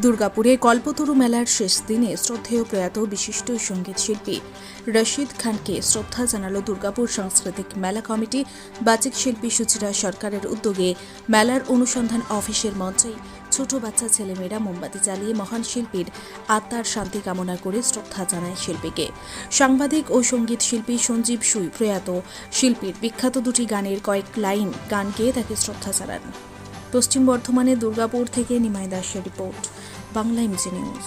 দুর্গাপুরে কল্পতরু মেলার শেষ দিনে শ্রদ্ধেয় প্রয়াত বিশিষ্ট সংগীত শিল্পী রশিদ খানকে শ্রদ্ধা জানালো দুর্গাপুর সাংস্কৃতিক মেলা কমিটি। বাচিক শিল্পী সুচিরা সরকারের উদ্যোগে মেলার অনুসন্ধান অফিসের মঞ্চেই ছোট বাচ্চা ছেলেমেয়েরা মোমবাতি জ্বালিয়ে মহান শিল্পীর আত্মার শান্তি কামনা করে শ্রদ্ধা জানায় শিল্পীকে। সাংবাদিক ও সংগীত শিল্পী সঞ্জীব সুই প্রয়াত শিল্পীর বিখ্যাত দুটি গানের কয়েক লাইন গান গেয়ে তাকে শ্রদ্ধা জানান। পশ্চিম বর্ধমানের দুর্গাপুর থেকে নিমাই দাসের রিপোর্ট বাংলা এমজি নিউজ।